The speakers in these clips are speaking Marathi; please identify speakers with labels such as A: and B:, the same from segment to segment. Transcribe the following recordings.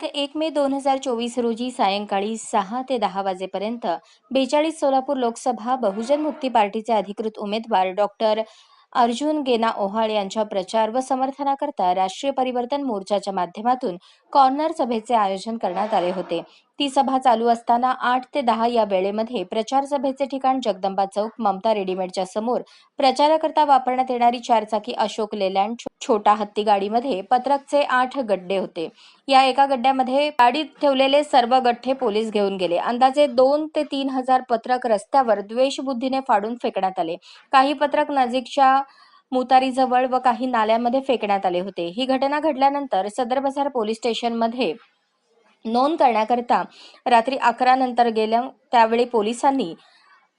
A: दिनांक एक मे दोन हजार चोवीस रोजी सायंकाळी सहा ते दहा वाजेपर्यंत बेचाळीस सोलापूर लोकसभा बहुजन मुक्ती पार्टीचे अधिकृत उमेदवार डॉक्टर अर्जुन गेना ओहाळ यांच्या प्रचार व समर्थनाकरता राष्ट्रीय परिवर्तन मोर्चाच्या माध्यमातून कॉर्नर सभेचे आयोजन करण्यात आले होते. ती सभा चालू असताना आठ ते दहा या वेळेमध्ये प्रचार सभेचे ठिकाण जगदंबा चौक ममता रेडीमेडच्या समोर प्रचाराकरता वापरण्यात येणारी चारचाकी अशोक लेलँड छोटा हत्ती गाडीमध्ये पत्रकचे आठ गड्डे होते. या एका गड्ड्यामध्ये गाडीत ठेवलेले सर्व गठ्ठे पोलीस घेऊन गेले. अंदाजे दोन ते तीन हजार पत्रक रस्त्यावर द्वेषबुद्धीने फाडून फेकण्यात आले. काही पत्रक नजीकच्या मुतारीजवळ व काही नाल्यामध्ये फेकण्यात आले होते. ही घटना घडल्यानंतर सदर बाजार पोलीस स्टेशनमध्ये नोंद करण्याकरिता रात्री अकरा नंतर गेल्या त्यावेळी पोलिसांनी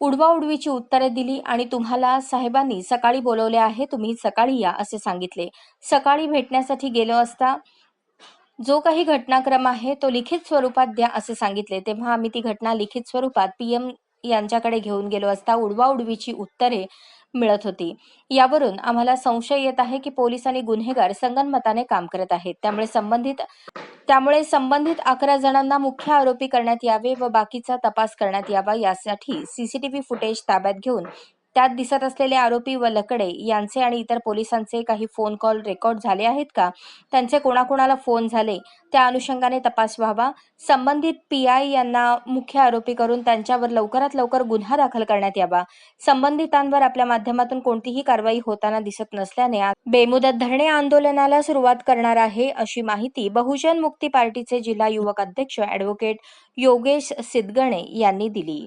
A: उडवाउडवीची उत्तरे दिली आणि तुम्हाला साहेबांनी सकाळी बोलवले आहे तुम्ही सकाळी या असे सांगितले. सकाळी भेटण्यासाठी गेलो असता जो काही घटनाक्रम आहे तो लिखित स्वरूपात द्या असे सांगितले. तेव्हा आम्ही ती घटना लिखित स्वरूपात पीएम यांच्याकडे घेऊन गेलो असता उडवाउडवीची उत्तरे मिळत होती. यावरून आम्हाला संशय येत आहे की पोलीस आणि गुन्हेगार संगनमताने काम करत आहेत. त्यामुळे संबंधित त्यामुळे संबंधित अकरा जणांना मुख्य आरोपी करण्यात यावे व बाकीचा तपास करण्यात यावा यासाठी सीसीटीव्ही फुटेज ताब्यात घेऊन त्यात दिसत असलेले आरोपी व लकडे यांचे आणि इतर पोलिसांचे काही फोन कॉल रेकॉर्ड झाले आहेत का? त्यांचे कोणाकोणाला फोन झाले? त्या अनुषंगाने तपास व्हावा. संबंधित पी आय यांना मुख्य आरोपी करून त्यांच्यावर लवकरात लवकर गुन्हा दाखल करण्यात यावा. संबंधितांवर आपल्या माध्यमातून कोणतीही कारवाई होताना दिसत नसल्याने बेमुदत धरणे आंदोलनाला सुरुवात करणार आहे अशी माहिती बहुजन मुक्ती पार्टीचे जिल्हा युवक अध्यक्ष अॅडव्होकेट योगेश सिद्धगणे यांनी दिली.